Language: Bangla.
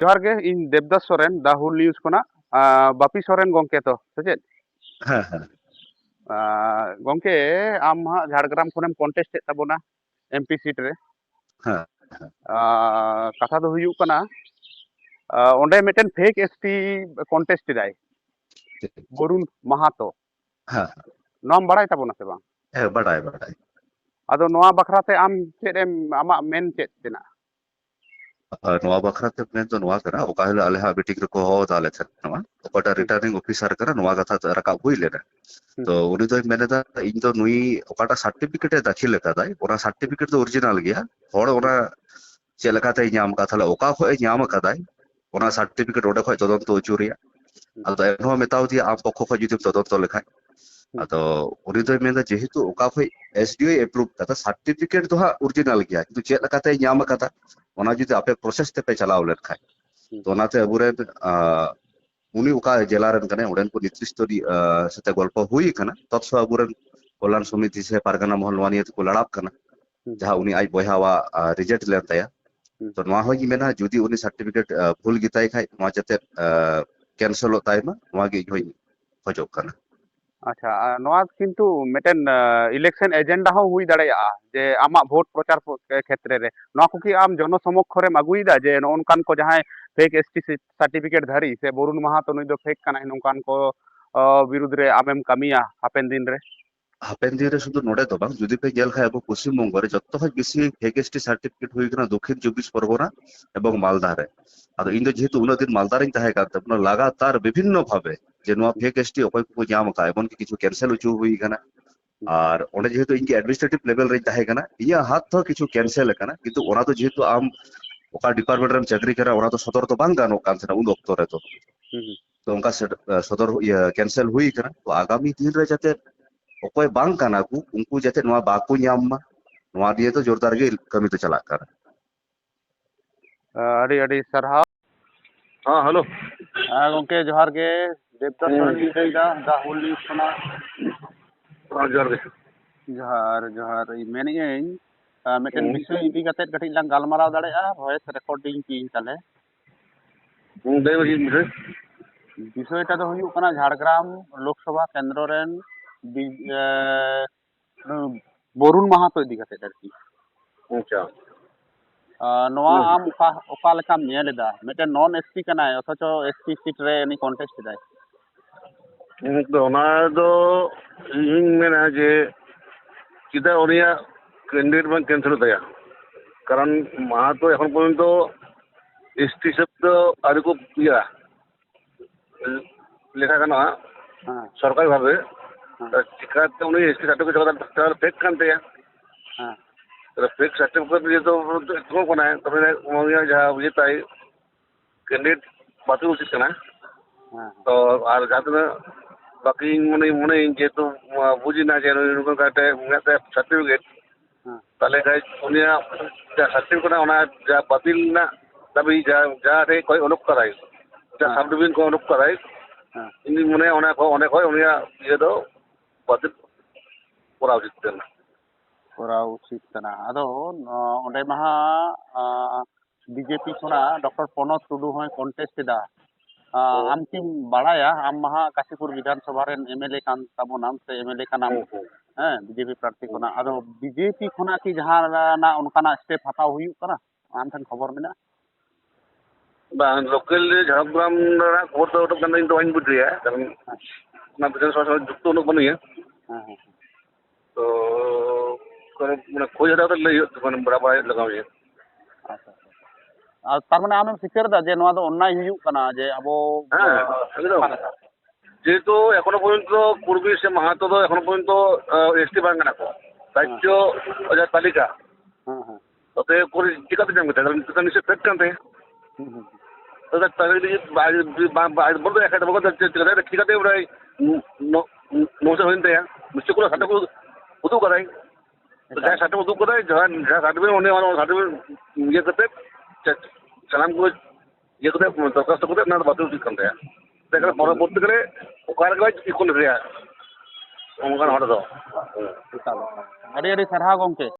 ᱡᱚᱦᱟᱨ ᱜᱮ ᱤᱧ ᱫᱮᱵᱫᱟᱥ ᱥᱚᱨᱮᱱ ᱫᱟ ᱦᱩᱞ ᱱᱤᱭᱩᱡ ᱠᱷᱚᱱᱟᱜ ᱟᱸ, ᱵᱟᱯᱤ ᱥᱚᱨᱮᱱ ᱜᱚᱝᱠᱮ ᱛᱚ ᱥᱮ ᱪᱮᱫ ᱦᱮᱸ ᱦᱮᱸ ᱟᱸ, ᱜᱚᱝᱠᱮ ᱟᱢ ᱦᱟᱸᱜ ᱡᱷᱟᱲᱜᱨᱟᱢ ᱠᱷᱚᱱᱮᱢ ᱠᱚᱱᱴᱮᱥᱴ ᱮᱫ ᱛᱟᱵᱚᱱᱟ ᱮᱢᱯᱤ ᱥᱤᱴ ᱨᱮ ᱦᱮᱸ ᱟᱸ, ᱠᱟᱛᱷᱟ ᱫᱚ ᱦᱩᱭᱩᱜ ᱠᱟᱱᱟ ᱟᱸ, ᱚᱸᱰᱮ ᱢᱤᱫᱴᱮᱱ ᱯᱷᱮᱠ ᱮᱥᱴᱤ ᱠᱚᱱᱴᱮᱥᱴ ᱮᱫᱟᱭ ᱴᱷᱤᱠ ᱵᱚᱨᱩᱱ ᱢᱟᱦᱟᱛᱚ ᱦᱮᱸ ᱱᱚᱣᱟᱢ ᱵᱟᱲᱟᱭ ᱛᱟᱵᱚᱱᱟ ᱥᱮ ᱵᱟᱝ ᱦᱮᱸ ᱵᱟᱰᱟᱭ ᱵᱟᱰᱟᱭ ᱟᱫᱚ ᱱᱚᱣᱟ ᱵᱟᱠᱷᱨᱟᱛᱮ ᱟᱢ ᱪᱮᱫ ᱮᱢ ᱟᱢᱟᱜ ᱢᱮᱱ ᱪᱮᱫ ᱛᱮᱱᱟᱜ ᱟᱨ ᱱᱚᱣᱟ ᱵᱟᱠᱷᱨᱟᱛᱮ ᱢᱮᱱᱫᱚ ᱱᱚᱣᱟ ᱠᱟᱱᱟ ᱚᱠᱟ ᱦᱤᱞᱳᱜ ᱟᱞᱮ ᱦᱟᱸᱜ ᱢᱤᱴᱤᱝ ᱨᱮᱠᱚ ᱦᱚᱦᱚ ᱦᱚᱦᱚᱣᱟᱫᱟ ᱞᱮ ᱛᱟᱦᱮᱱᱟ ᱚᱠᱟᱴᱟᱜ ᱨᱤᱴᱟᱨᱱᱤᱝ ᱚᱯᱷᱤᱥᱟᱨ ᱠᱟᱱᱟ ᱱᱚᱣᱟ ᱠᱟᱛᱷᱟ ᱨᱟᱠᱟᱵ ᱦᱩᱭ ᱞᱮᱱᱟ ᱛᱚ ᱩᱱᱤ ᱫᱚᱭ ᱢᱮᱱᱮᱫᱟ ᱤᱧ ᱫᱚ ᱱᱩᱭ ᱚᱠᱟᱴᱟᱜ ᱥᱟᱨᱴᱤᱯᱷᱤᱠᱮᱴ ᱮ ᱫᱟᱹᱠᱷᱤᱞ ᱟᱠᱟᱫᱟᱭ ᱚᱱᱟ ᱥᱟᱨᱴᱤᱯᱷᱤᱠᱮᱴ ᱫᱚ ᱚᱨᱤᱡᱤᱱᱟᱞ ᱜᱮᱭᱟ ᱦᱚᱲ ᱚᱱᱟ ᱪᱮᱫ ᱞᱮᱠᱟᱛᱮᱭ ᱧᱟᱢ ᱠᱟᱫᱟ ᱛᱟᱦᱞᱮ ᱚᱠᱟ ᱠᱷᱚᱡ ᱮ ᱧᱟᱢ ᱟᱠᱟᱫᱟᱭ ᱚᱱᱟ ᱥᱟᱨᱴᱤᱯᱷᱤᱠᱮᱴ ᱚᱸᱰᱮ ᱠᱷᱚᱡ ᱛᱚᱫᱚᱱᱛᱚ ᱦᱚᱪᱚ ᱨᱮᱭᱟᱜ ᱟᱫᱚ ᱮᱱᱦᱚᱸ ᱢᱮᱛᱟᱣ ᱫᱮᱭᱟ ᱟᱢ ᱯᱚᱠᱠᱷᱚ ᱠᱷᱚᱡ ᱡᱩᱫᱤᱢ ᱛᱚᱫᱚᱱᱛᱚ ᱞᱮᱠᱷᱟᱡ अतो उन्हें तो मैंने जेही तो काफ़ी एसडीओ अप्रूव तो हाँ ओरिजिनल किया तो चेक लगाते आपे प्रोसेस तो चलाव चला हुआ लड़का है तो ना तो अब उन्हें उन्हीं उका जेलर रन करने उन्हें अब उन्हें समिति से पारगाना महल लवानी को लड़ाप करना जहाँ आज बहुत रिजेक्ट लेन आता तो वहाँ होगी मैंने जो उन्हें भूल गिताई खाई जाते कैंसल होता है ᱟᱪᱪᱷᱟ ᱟᱨ ᱱᱚᱣᱟ ᱠᱤᱱᱛᱩ ᱢᱤᱫᱴᱮᱱ ᱤᱞᱮᱠᱥᱮᱱ ᱮᱡᱮᱱᱰᱟ ᱦᱚᱸ ᱦᱩᱭ ᱫᱟᱲᱮᱭᱟᱜᱼᱟ ᱡᱮ ᱟᱢᱟᱜ ᱵᱷᱳᱴ ᱯᱨᱚᱪᱟᱨ ᱠᱷᱮᱛᱨᱮ ᱨᱮ ᱱᱚᱣᱟ ᱠᱚ ᱠᱤ ᱟᱢ ᱡᱚᱱᱚ ᱥᱚᱢᱚᱠᱠᱷᱚ ᱨᱮᱢ ᱟᱹᱜᱩᱭᱮᱫᱟ ᱡᱮ ᱱᱚᱜᱼᱚ ᱱᱚᱝᱠᱟᱱ ᱠᱚ ᱡᱟᱦᱟᱸᱭ ᱯᱷᱮᱠ ᱮᱥᱴᱤ ᱥᱟᱨᱴᱤᱯᱷᱤᱠᱮᱴ ᱫᱷᱟᱨᱤ ᱥᱮ ᱵᱚᱨᱩᱱ ᱢᱟᱦᱟᱛᱚ ᱱᱩᱭ ᱫᱚ ᱯᱷᱮᱠ ᱠᱟᱱᱟᱭ ᱱᱚᱝᱠᱟᱱ ᱠᱚ ᱵᱤᱨᱩᱫᱽ ᱨᱮ ᱟᱢᱮᱢ ᱠᱟᱹᱢᱤᱭᱟ ᱦᱟᱯᱮᱱ ᱫᱤᱱ ᱨᱮ হাপেন দিন রে শুধু নোডে তো বাং। যদি পে জেল খাই আবো পশ্চিম বঙ্গ রে যত হয় বেশি ফেগেস্টি সার্টিফিকেট হুই কানা দক্ষিণ চব্বিশ পরগনা এবং মালদা রে আদো ইন যেহেতু উনা দিন মালদা রিং তাহে কান তাবনা লাগাতার বিভিন্ন ভাবে যে নোয়া ফেক এসটি অকয় কো জাম কা এমন কি কিছু ক্যান্সেল হচু হুই কানা আর ওনে যেহেতু ইনকি অ্যাডমিনিস্ট্রেটিভ লেভেল রে তাহে কানা ইয়া হাত তো কিছু ক্যান্সেল কানা কিন্তু ওনা তো যেহেতু আম ওকা ডিপার্টমেন্ট রেম চাকরি করা ওনা তো সদর তো বাং গানো কান থানা উন অক্ত রে তো তো উনকা সদর ক্যান্সেল হুই কানা তো আগামী দিন রে যাতে ᱚᱠᱚᱭ ᱵᱟᱝ ᱠᱟᱱᱟ ᱠᱚ ᱩᱱᱠᱩ ᱡᱟᱛᱮ ᱱᱚᱣᱟ ᱵᱟᱠᱚ ᱧᱟᱢ ᱢᱟ ᱱᱚᱣᱟ ᱫᱤᱭᱮ ᱛᱚ ᱡᱳᱨᱫᱟᱨ ᱜᱮ ᱠᱟᱹᱢᱤ ᱫᱚ ᱪᱟᱞᱟᱜ ᱠᱟᱱᱟ ᱟᱹᱰᱤ ᱟᱹᱰᱤ ᱥᱟᱨᱦᱟᱣ ᱦᱮᱸ ᱦᱮᱞᱳ ᱜᱚᱝᱠᱮ ᱡᱚᱦᱟᱨ ᱜᱮ ᱫᱮᱵᱫᱟᱥ ᱥᱚᱨᱮᱱ ᱞᱤᱧ ᱞᱟᱹᱭᱫᱟ ᱫᱟ ᱦᱩᱞ ᱱᱤᱭᱩᱡ ᱠᱷᱚᱱᱟᱜ ᱡᱚᱦᱟᱨ ᱜᱮ ᱡᱚᱦᱟᱨ ᱡᱚᱦᱟᱨ ᱢᱮᱱᱮᱜ ᱟᱹᱧ ᱢᱤᱫᱴᱮᱱ ᱵᱤᱥᱚᱭ ᱤᱫᱤ ᱠᱟᱛᱮ ᱠᱟᱹᱴᱤᱡ ᱞᱟᱝ ᱜᱟᱞᱢᱟᱨᱟᱣ ᱫᱟᱲᱮᱭᱟᱜᱼᱟ ᱵᱷᱚᱭᱮᱥ ᱨᱮᱠᱚᱨᱰᱤᱝ ᱯᱤᱧ ᱛᱟᱞᱮ ᱵᱤᱥᱚᱭ ᱵᱤᱥᱚᱭᱴᱟ ᱫᱚ ᱦᱩᱭᱩᱜ ᱠᱟᱱᱟ ᱡᱷᱟᱲᱜᱨᱟᱢ ᱞᱳᱠᱥᱚᱵᱷᱟ ᱠᱮᱱᱫᱨᱚ ᱨᱮᱱ বি- ᱮ, বরুণ মাহাতো ᱤᱫᱤ ᱠᱟᱛᱮᱫ ᱟᱨᱠᱤ ᱟᱪᱪᱷᱟ ᱟᱸ, ᱱᱚᱣᱟ ᱟᱢ ᱚᱠᱟ ᱚᱠᱟ ᱞᱮᱠᱟᱢ ᱧᱮᱞ ᱮᱫᱟ ᱢᱤᱫᱴᱮᱱ ᱱᱚᱱ ᱮᱥᱴᱤ ᱠᱟᱱᱟᱭ ᱚᱛᱷᱚᱪᱚ ᱮᱥᱴᱤ ᱥᱤᱴ ᱨᱮ ᱩᱱᱤ ᱠᱚᱱᱴᱮᱥᱴ ᱮᱫᱟᱭ ᱦᱩᱸ ᱛᱚ ᱚᱱᱟ ᱫᱚ ᱤᱧᱤᱧ ᱢᱮᱱᱟ ᱡᱮ ᱪᱮᱫᱟᱜ ᱩᱱᱤᱭᱟᱜ ক্যান্ডিডেট ᱵᱟᱝ ক্যান্সেল তায়া কারণ মাহাতো এখন পর্যন্ত এসটি হিসেব তো আরে খুব ইয়া লেখা গানোয়া ᱦᱮᱸ ಚಿಕ್ಕ ಅವನಿಗೆ ಎಷ್ಟು ಸರ್ಟಿಫಿಕೇಟ್ ಹೋಗೋದಂತ ಫೇಕ್ ಕಾಣ್ತೀಯ ಫೇಕ್ ಸರ್ಟಿಫಿಕೇಟ್ देतो तो कोण आहे तुम्ही मग येत आहे कॅन्डिडेट बाथरूम उचित कना তো আর যাতে বাকি মনে মনে যেহেতু বুঝি না যে এরকম একটা সার্টিফিকেট তাহলে উনি সার্টিফিকেট ওনা যা বাতিল না দাবি যা যা রে কয় অনুপ করায় যা সাবডিভিশন কয় অনুপ করায় ইনি মনে অনেক অনেক হয় উনি ইয়ে দাও ᱵᱟᱡᱮᱴ ᱠᱚᱨᱟᱣ ᱩᱪᱤᱛ ᱠᱟᱱᱟ ᱠᱚᱨᱟᱣ ᱩᱪᱤᱛ ᱠᱟᱱᱟ ᱟᱫᱚ ᱚᱸᱰᱮ ᱢᱟᱦᱟ ᱵᱤᱡᱮᱯᱤ ᱠᱷᱚᱱᱟ ᱰᱚᱠᱴᱚᱨ ᱯᱚᱱᱚᱛ ᱴᱩᱰᱩ ᱦᱚᱸᱭ ᱠᱚᱱᱴᱮᱥᱴ ᱮᱫᱟ ᱟᱢ ᱠᱤᱢ ᱵᱟᱲᱟᱭᱟ ᱟᱢ ᱢᱟᱦᱟ ᱠᱟᱥᱤᱯᱩᱨ ᱵᱤᱫᱷᱟᱱ ᱥᱚᱵᱷᱟ ᱨᱮᱱ ᱮᱢᱮᱞᱮ ᱠᱟᱱ ᱛᱟᱵᱚᱱᱟᱢ ᱥᱮ ᱮᱢᱮᱞᱮ ᱠᱟᱱᱟᱢ ᱦᱮᱸ ᱵᱤᱡᱮᱯᱤ ᱯᱨᱟᱨᱛᱷᱤ ᱠᱷᱚᱱᱟ ᱟᱫᱚ ᱵᱤᱡᱮᱯᱤ ᱠᱷᱚᱱᱟ ᱠᱤ ᱡᱟᱦᱟᱱᱟᱜ ᱚᱱᱠᱟᱱᱟᱜ ᱥᱴᱮᱯ ᱦᱟᱛᱟᱣ ᱦᱩᱭᱩᱜ ᱠᱟᱱᱟ ᱟᱢ ᱴᱷᱮᱱ ᱠᱷᱚᱵᱚᱨ ᱢᱮᱱᱟᱜᱼᱟ ᱵᱟᱝ ᱞᱳᱠᱟᱞ ᱡᱷᱟᱲᱜᱨᱟᱢ ᱨᱮᱱᱟᱜ ᱠᱷᱚᱵᱚᱨ ᱫᱚ ᱚᱰᱚᱠ ᱠᱟᱱᱟ ᱤᱧ ᱫᱚ ᱵᱟᱹᱧ ᱵᱩᱡᱽ ᱫᱟᱲᱮᱭᱟᱜᱼᱟ ᱠᱟᱨᱚᱱ ᱚᱱᱟ ᱵᱤᱫᱷᱟᱱ ᱥᱚᱵᱷᱟ ᱥᱚᱸᱜᱮ ᱡᱩᱠᱛᱚ ᱩᱱᱟᱹᱜ ᱵᱟᱹᱱᱩᱧᱟ હં હં તો મને ખોજ હતા તો લઈ મને બરાબર લગાવજે ᱟᱪᱪᱷᱟ ᱟᱨ ᱛᱟᱨ ᱢᱟᱱᱮ ᱟᱢᱮᱢ ᱥᱤᱠᱟᱹᱨ ᱮᱫᱟ ᱡᱮ ᱱᱚᱣᱟ ᱫᱚ ᱚᱱᱱᱟᱭ ᱦᱩᱭᱩᱜ ᱠᱟᱱᱟ ᱡᱮ ᱟᱵᱚ যেহেতু এখনও পর্যন্ত পূর্বী সে মাহাতো তো এখনও পর্যন্ত এসটি বাংলা না রাজ্য তালিকা তাতে করে টিকাতে জানবে তাহলে নিশ্চয় ফেক কানতে হুম হুম তো তাহলে যদি বলতে একটা বলতে চিকাতে চিকাতে প্রায় নশো হইন তাই নিশ্চয় কোনো সার্টিফিকেট উদু করাই যা সার্টিফিকেট উদু করাই যা যা সার্টিফিকেট উনি আমার সার্টিফিকেট ইয়ে করতে সালাম করে ইয়ে করতে দরখাস্ত করতে না বাতিল উচিত কান তাই দেখলে পরবর্তীকালে ওখানে গেলে ইকুন রেয়া ᱚᱱᱠᱟᱱ ᱦᱚᱲ ᱫᱚ ᱮᱠᱟᱞ ᱮᱠᱟᱞ ᱟᱹᱰᱤ ᱟᱹᱰᱤ ᱥᱟᱨᱦᱟᱣ ᱜᱚᱝᱠᱮ